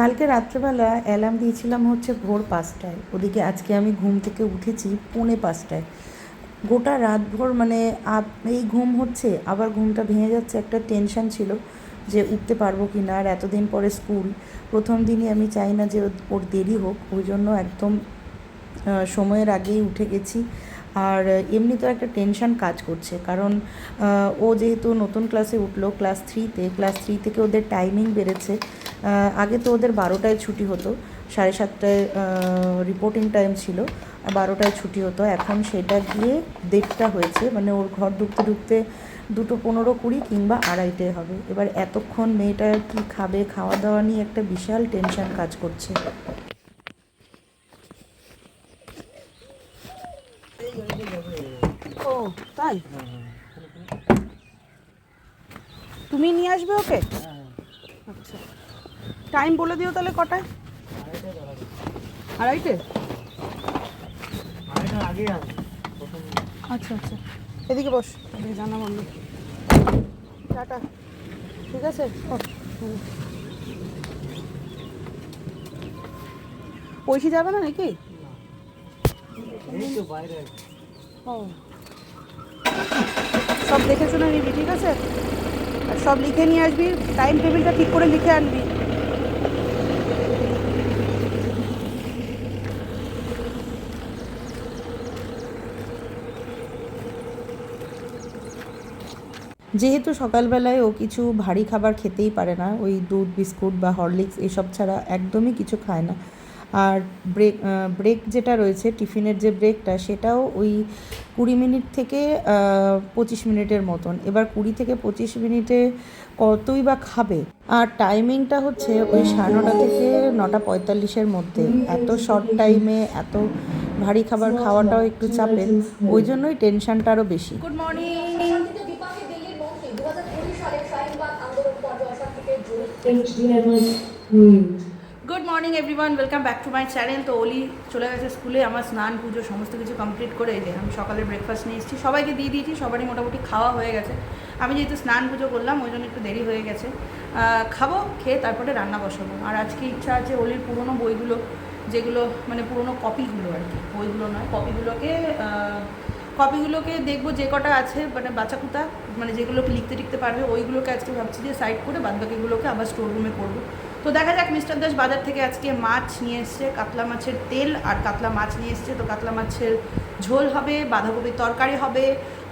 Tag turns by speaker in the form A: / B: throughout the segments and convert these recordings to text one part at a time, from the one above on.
A: কালকে রাত্রেবেলা অ্যালার্ম দিয়েছিলাম হচ্ছে ভোর পাঁচটায়। ওদিকে আজকে আমি ঘুম থেকে উঠেছি পৌনে পাঁচটায়। গোটা রাত ভোর মানে এই ঘুম হচ্ছে, আবার ঘুমটা ভেঙে যাচ্ছে, একটা টেনশন ছিল যে উঠতে পারব কি না আর এতদিন পরে স্কুল, প্রথম দিনই আমি চাই না যে ওর- দেরি হোক। ওই জন্য একদম সময়ের আগেই উঠে গেছি। আর এমনি তো একটা টেনশন কাজ করছে। কারণ ও যেহেতু নতুন ক্লাসে উঠল, ক্লাস থ্রিতে, ক্লাস থ্রি থেকে ওদের টাইমিং বেড়েছে। আগে তো ওদের বারোটায় ছুটি হতো, সাড়ে সাতটায় রিপোর্টিং টাইম ছিল বারোটায় ছুটি হতো। এখন সেটা গিয়ে দেড়টা হয়েছে মানে ওর ঘর ঢুকতে ঢুকতে দুটো পনেরো কুড়ি কিংবা আড়াইটে হবে। এবার এতক্ষণ মেয়েটা কি খাবে খাওয়া দাওয়া নিয়ে একটা বিশাল টেনশন কাজ করছে।
B: ও, তাই? তুমি নিয়ে আসবে ওকে? আচ্ছা। টাইম বলে দিও তাহলে কটায়? আড়াইটে? আচ্ছা আচ্ছা। এদিকে বস। এদিকে জানা বন্ধ। টাটা। ঠিক আছে। ঐশী যাবে না নাকি? ও। সব দেখে শুনে নিবি, ঠিক আছে? আর সব লিখে নিয়ে আসবি টাইম টেবিলটা ঠিক করে লিখে আনবি।
A: যেহেতু সকালবেলায় ও কিছু ভারী খাবার খেতেই পারে না, ওই দুধ, বিস্কুট বা হরলিক্স, এসব ছাড়া একদমই কিছু খায় না। আর ব্রেক ব্রেক যেটা রয়েছে, টিফিনের যে ব্রেকটা, সেটাও ওই কুড়ি মিনিট থেকে পঁচিশ মিনিটের মতন। এবার কুড়ি থেকে পঁচিশ মিনিটে কতই বা খাবে? আর টাইমিংটা হচ্ছে ওই সাড়ে নটা থেকে নটা পঁয়তাল্লিশের মধ্যে। এত শর্ট টাইমে এত ভারী খাবার খাওয়াটাও একটু চাপের। ওই জন্যই টেনশনটা আরও বেশি।
B: Good morning good morning everyone welcome back to my channel তো ওলি চলে গেছে স্কুলে, আমার স্নান, পুজো, সমস্ত কিছু কমপ্লিট করে যে আমি সকালে ব্রেকফাস্ট নিয়ে এসেছি। সবাইকে দিয়ে দিয়েছি, সবারই মোটামুটি খাওয়া হয়ে গেছে। আমি যেহেতু স্নান, পুজো করলাম, ওই জন্য একটু দেরি হয়ে গেছে। খাব, খেয়ে তারপরে রান্না বসাবো। আর আজকে ইচ্ছা আছে ওলির পুরনো বইগুলো, যেগুলো মানে পুরনো কপিগুলো আর কি। বইগুলো নয় কপিগুলোকে কপিগুলোকে দেখব যে কটা আছে মানে বাচ্চাকুতা মানে যেগুলোকে লিখতে টিখতে পারবে, ওইগুলোকে আজকে ভাবছি যে সাইড করে বাদবাকিগুলোকে আবার স্টোর রুমে করব। তো দেখা যাক, মিস্টার দাস বাজার থেকে আজকে মাছ নিয়ে এসছে, কাতলা মাছের তেল আর কাতলা মাছ নিয়ে এসছে। তো কাতলা মাছের ঝোল হবে, বাঁধাকপির তরকারি হবে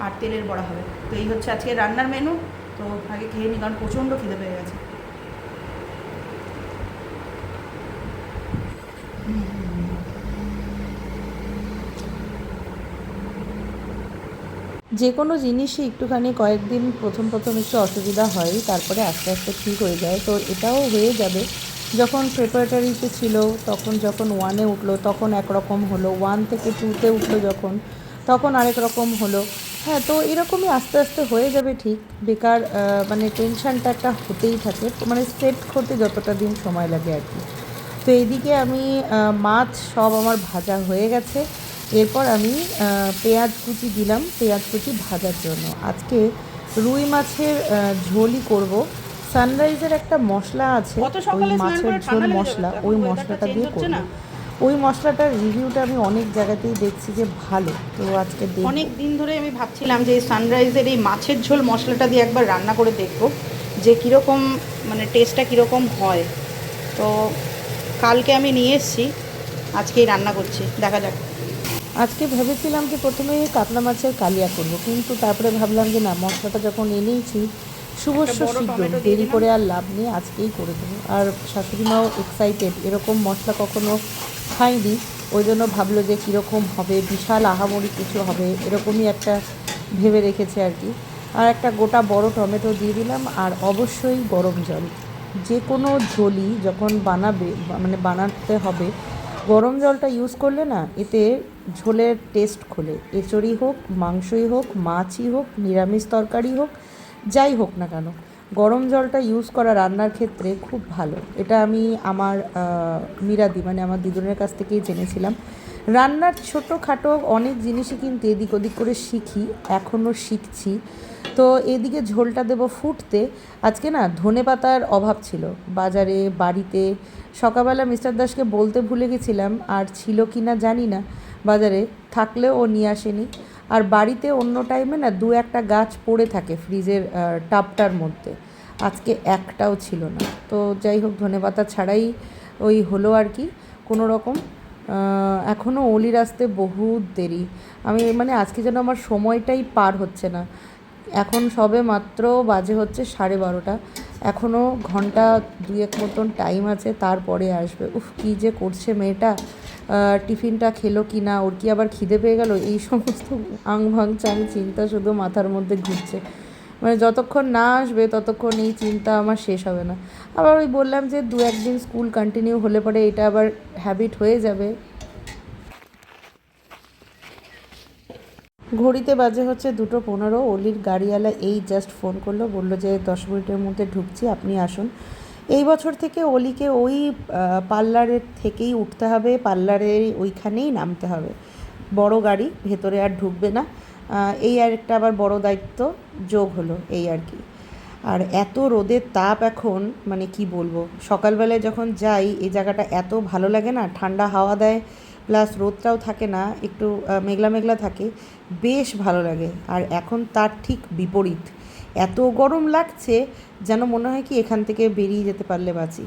B: আর তেলের বড়া হবে। তো এই হচ্ছে আজকে রান্নার মেনু তো আগে খেয়ে নিই, কারণ প্রচণ্ড খিদে পেয়ে গেছে।
A: যে কোনো জিনিসই একটুখানি কয়েকদিন প্রথম প্রথম একটু অসুবিধা হয়, তারপরে আস্তে আস্তে ঠিক হয়ে যায়। তো এটাও হয়ে যাবে। যখন প্রিপারেটারিতে ছিল, তখন যখন ওয়ানে উঠল, তখন একরকম হলো। ওয়ান থেকে টুতে উঠল যখন, তখন আরেক রকম হলো। হ্যাঁ তো এরকমই আস্তে আস্তে হয়ে যাবে ঠিক। বেকার মানে টেনশনটা একটা হতেই থাকে। মানে সেট করতে যতটা দিন সময় লাগে আর কি। তো এইদিকে আমি মাছ সব আমার ভাজা হয়ে গেছে। এরপর আমি পেঁয়াজ কুচি দিলাম পেঁয়াজ কুচি ভাজার জন্য। আজকে রুই মাছের ঝোলই করব। সানরাইজের একটা মশলা আছে ওই মাছের ঝোল মশলা ওই মশলাটা দিয়ে করব? ওই মশলাটার রিভিউটা আমি অনেক জায়গাতেই দেখছি যে ভালো। তো আজকে
B: অনেক দিন ধরে আমি ভাবছিলাম যে এই সানরাইজের এই মাছের ঝোল মশলাটা দিয়ে একবার রান্না করে দেখব যে কীরকম মানে টেস্টটা কীরকম হয়। তো কালকে আমি নিয়ে এসেছি আজকেই রান্না করছি। দেখা যাক।
A: আজকে ভেবেছিলাম যে প্রথমে কাতলা মাছের কালিয়া করব কিন্তু তারপরে ভাবলাম যে না মশলাটা যখন এনেইছি শুভস্য শীঘ্র দেরি করে আর লাভ নেই আজকেই করে দেবো। আর শাশুড়িমাও এক্সাইটেড এরকম মশলা কখনো খাইনি ওই জন্য ভাবলো যে কীরকম হবে বিশাল আহামরি কিছু হবে এরকমই একটা ভেবে রেখেছে আর কি। আর একটা গোটা বড় টমেটো দিয়ে দিলাম আর অবশ্যই গরম জল। যে কোনো ঝোলই যখন বানাবে মানে বানাতে হবে গরম জলটা ইউজ করলে না, এতে ঝোলের টেস্ট খোলে। এঁচড়ি হোক, মাংসই হোক, মাছই হোক, নিরামিষ তরকারি হোক, যাই হোক না কেন, গরম জলটা ইউজ করা রান্নার ক্ষেত্রে খুব ভালো। এটা আমি আমার মিরাদি মানে আমার দিদুনের কাছ থেকেই জেনেছিলাম। রান্নার ছোটোখাটো অনেক জিনিসই কিন্তু এদিক ওদিক করে শিখি, এখনও শিখছি। তো এদিকে ঝোলটা দেবো ফুটতে। আজকে না ধনে পাতার অভাব ছিল। বাজারে বাড়িতে সকালবেলা মিস্টার দাসকে বলতে ভুলে গেছিলাম আর ছিল কি না জানি না। বাজারে থাকলেও ও নিয়ে আসেনি। আর বাড়িতে অন্য টাইমে না দু একটা গাছ পড়ে থাকে ফ্রিজের আহ, টাবটার মধ্যে। আজকে একটাও ছিল না। তো যাই হোক ধনে পাতা ছাড়াই ওই হলো আর কি। কোনো রকম এখনও অলির আসতে বহুত দেরি। আমি মানে আজকে যেন আমার সময়টাই পার হচ্ছে না। এখন সবে মাত্র বাজে হচ্ছে সাড়ে বারোটা। এখনও ঘণ্টা দুয়েক মতন টাইম আছে, তারপরে আসবে। উফ, কী যে করছে মেয়েটা। টিফিনটা খেলো কি না, ওর কি আবার খিদে পেয়ে গেল? এই সমস্ত আং ভাং চাং চিন্তা শুধু মাথার মধ্যে ঘুরছে। মানে যতক্ষণ না আসবে, ততক্ষণ এই চিন্তা আমার শেষ হবে না। আবার ওই বললাম যে দু একদিন স্কুল কন্টিনিউ হলে পরে এটা আবার হ্যাবিট হয়ে যাবে। ঘড়িতে বাজে হচ্ছে দুটো পনেরো। অলির গাড়িওয়ালা এই জাস্ট ফোন করল, বলল যে, দশ মিনিটের মধ্যে ঢুকছি, আপনি আসুন। এই বছর থেকে অলিকে ওই পার্লারের থেকেই উঠতে হবে, পার্লারের ওইখানেই নামতে হবে। বড় গাড়ি, ভেতরে আর ঢুকবে না। এই আর একটা আবার বড় দায়িত্ব, যোগ হলো এই আর কি। আর এত রোদের তাপ এখন মানে কি বলব? সকালবেলায় যখন যাই, এই জায়গাটা এত ভালো লাগে না, ঠান্ডা হাওয়া দেয় প্লাস রোদটাও থাকে না, একটু মেঘলা মেঘলা থাকে, বেশ ভালো লাগে। আর এখন তার ঠিক বিপরীত। এত গরম লাগছে যেন মনে হয় কি এখান থেকে বেরিয়ে যেতে পারলে বাঁচি।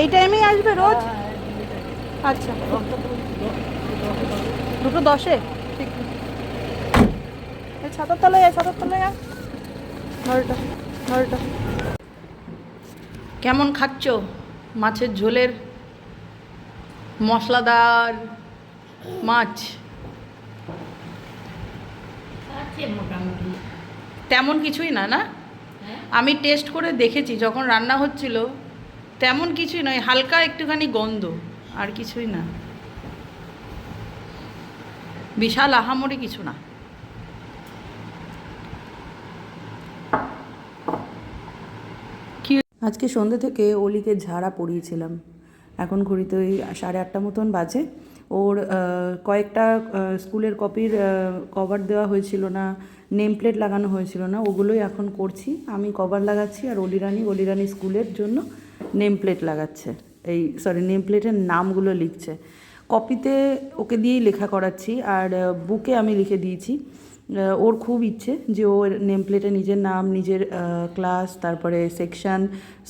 B: এই টাইমেই আসবে রোজ? আচ্ছা। দুটো দশে? ঠিক এই ছাতার তলায় ছাতার তলায় আয়। নয়টা নয়টা কেমন খাচ্ছ? মাছের ঝোলের মশলাদার মাছ? তেমন কিছুই না না? আমি টেস্ট করে দেখেছি যখন রান্না হচ্ছিল তেমন কিছুই নয়, হালকা একটুখানি গন্ধ, আর কিছুই না। বিশাল আহামরি কিছু না।
A: আজকে সন্ধ্যে থেকে অলিকে ঝাড়া পড়িয়েছিলাম এখন ঘড়িতে ওই সাড়ে আটটা মতন বাজে। ওর কয়েকটা স্কুলের কপির কভার দেওয়া হয়েছিল না নেম প্লেট লাগানো হয়েছিল না, ওগুলোই এখন করছি। আমি কভার লাগাচ্ছি আর অলিরানি অলিরানি স্কুলের জন্য নেম প্লেট লাগাচ্ছে। এই সরি নেম প্লেটের নামগুলো লিখছে। কপিতে ওকে দিয়েই লেখা করাচ্ছি, আর বুকে আমি লিখে দিয়েছি। ওর খুব ইচ্ছে যে ও নেম প্লেটে নিজের নাম, নিজের ক্লাস তারপরে সেকশন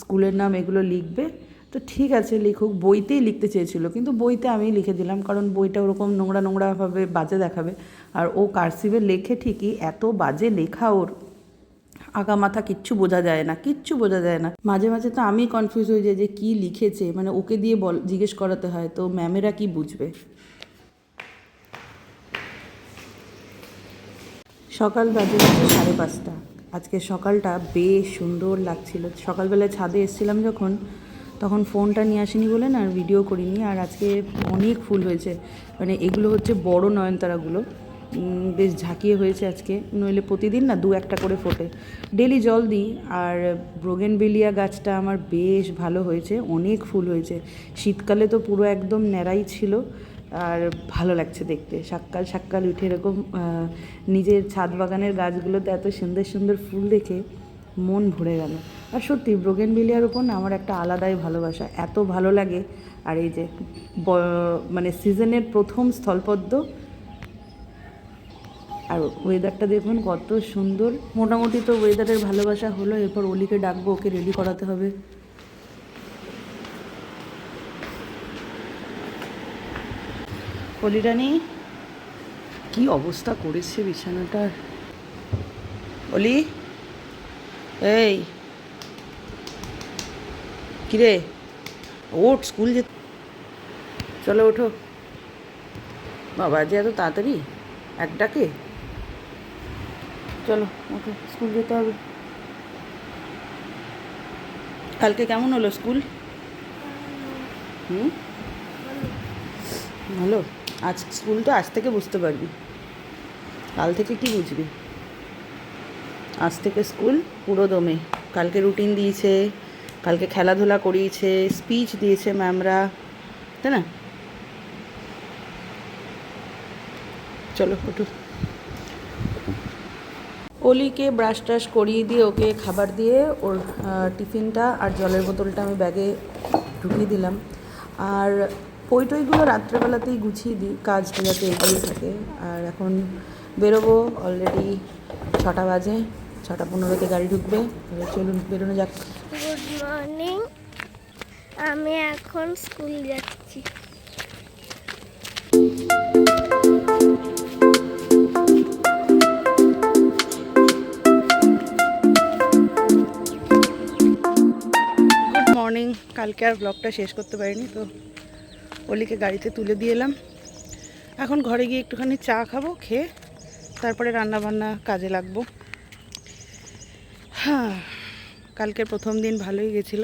A: স্কুলের নাম এগুলো লিখবে। তো ঠিক আছে, লিখুক। বইতেই লিখতে চেয়েছিল, কিন্তু বইতে আমি লিখে দিলাম, কারণ বইটা ওরকম নোংরা নোংরাভাবে বাজে দেখাবে। আর ও কার্সিভে লেখে ঠিকই, এত বাজে লেখা ওর। আগা মাথা কিচ্ছু বোঝা যায় না, কিচ্ছু বোঝা যায় না। মাঝে মাঝে তো আমি কনফিউজ হয়ে যাই যে কী লিখেছে মানে ওকে দিয়ে বল, জিজ্ঞেস করাতে হয়, তো ম্যামেরা কি বুঝবে? সকাল বাজে সাড়ে পাঁচটা। আজকে সকালটা বেশ সুন্দর লাগছিল। সকালবেলায় ছাদে এসেছিলাম যখন, তখন ফোনটা নিয়ে আসিনি বলে না, আর ভিডিও করিনি। আর আজকে অনেক ফুল হয়েছে। মানে এগুলো হচ্ছে বড় নয়নতারাগুলো। বেশ ঝাঁকিয়ে হয়েছে আজকে। নইলে প্রতিদিন না দু একটা করে ফোটে। ডেলি জল দিই, আর ব্রোগেনবেলিয়া গাছটা আমার বেশ ভালো হয়েছে, অনেক ফুল হয়েছে। শীতকালে তো পুরো একদম ন্যাড়াই ছিল, আর ভালো লাগছে দেখতে। সকাল সকাল উঠে এরকম নিজের ছাদ বাগানের গাছগুলোতে এত সুন্দর সুন্দর ফুল দেখে মন ভরে গেল। আর সত্যি ব্রোগেনভিলিয়ার উপর না আমার একটা আলাদাই ভালোবাসা। এত ভালো লাগে, আর এই যে মানে সিজনের প্রথম স্থলপদ্ম আর ওয়েদারটা দেখুন কত সুন্দর। মোটামুটি তো ওয়েদারের ভালোবাসা হলো, এরপর অলিকে ডাকবো, ওকে রেডি করাতে হবে। অলিরানি? কি অবস্থা করেছে বিছানাটার? অলি? এই। কিরে? ওঠ, স্কুল যে চলো ওঠো। বাবা যে এত তাড়াতাড়ি? এক ডাকে চলো ওঠো স্কুল যেতে হবে।
B: কালকে কেমন হলো স্কুল? হুম? ভালো। আজ স্কুল তো আজ থেকে বুঝতে পারবি। কাল থেকে কি বুঝবি? আজ থেকে স্কুল পুরো দমে। কালকে রুটিন দিয়েছে, কালকে খেলাধুলা করিয়েছে স্পিচ দিয়েছে ম্যামরা, তাই না? চলো, ওঠো। অলিকে ব্রাশ টাশ করিয়ে দিয়ে ওকে খাবার দিয়ে ওর টিফিনটা আর জলের বোতলটা আমি ব্যাগে ঢুকিয়ে দিলাম। আর পই টইগুলো রাত্রেবেলাতেই গুছিয়ে দিই, কাজটা যাতে এগিয়ে থাকে। আর এখন বেরোবো অলরেডি ছটা বাজে, ছটা পনেরোতে গাড়ি ঢুকবে। চলুন, বেরোনো যাক।
C: গুড মর্নিং আমি এখন স্কুল যাচ্ছি।
B: কালকে আর ব্লগটা শেষ করতে পারিনি, তো অলিকে গাড়িতে তুলে দিয়ে এলাম। এখন ঘরে গিয়ে একটুখানি চা খাব, খেয়ে তারপরে রান্না বান্না কাজে লাগবো। হ্যাঁ কালকের প্রথম দিন ভালোই গেছিল।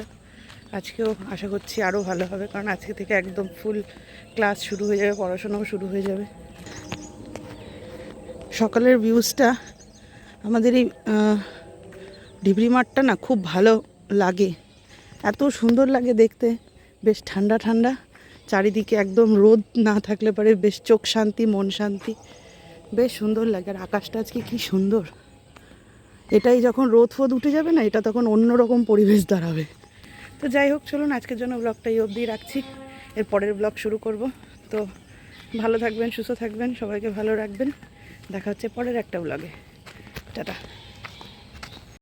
B: আজকেও আশা করছি আরও ভালো হবে, কারণ আজকে থেকে একদম ফুল ক্লাস শুরু হয়ে যাবে, পড়াশোনাও শুরু হয়ে যাবে। সকালের ভিউজটা আমাদের এই ডিবরি মাঠটা না খুব ভালো লাগে। এত সুন্দর লাগে দেখতে। বেশ ঠান্ডা ঠান্ডা। চারিদিকে একদম রোদ না থাকলে পরে বেশ চোখ শান্তি, মন শান্তি। বেশ সুন্দর লাগে। আর আকাশটা আজকে কী সুন্দর। এটাই যখন রোদ ফোদ উঠে যাবে না, এটা তখন অন্যরকম পরিবেশ দাঁড়াবে। তো যাই হোক, চলুন আজকের জন্য ব্লগটা এই অবধি রাখছি। এর পরের ব্লগ শুরু করব। তো ভালো থাকবেন, সুস্থ থাকবেন, সবাইকে ভালো রাখবেন। দেখা হচ্ছে পরের একটা ব্লগে। টাটা।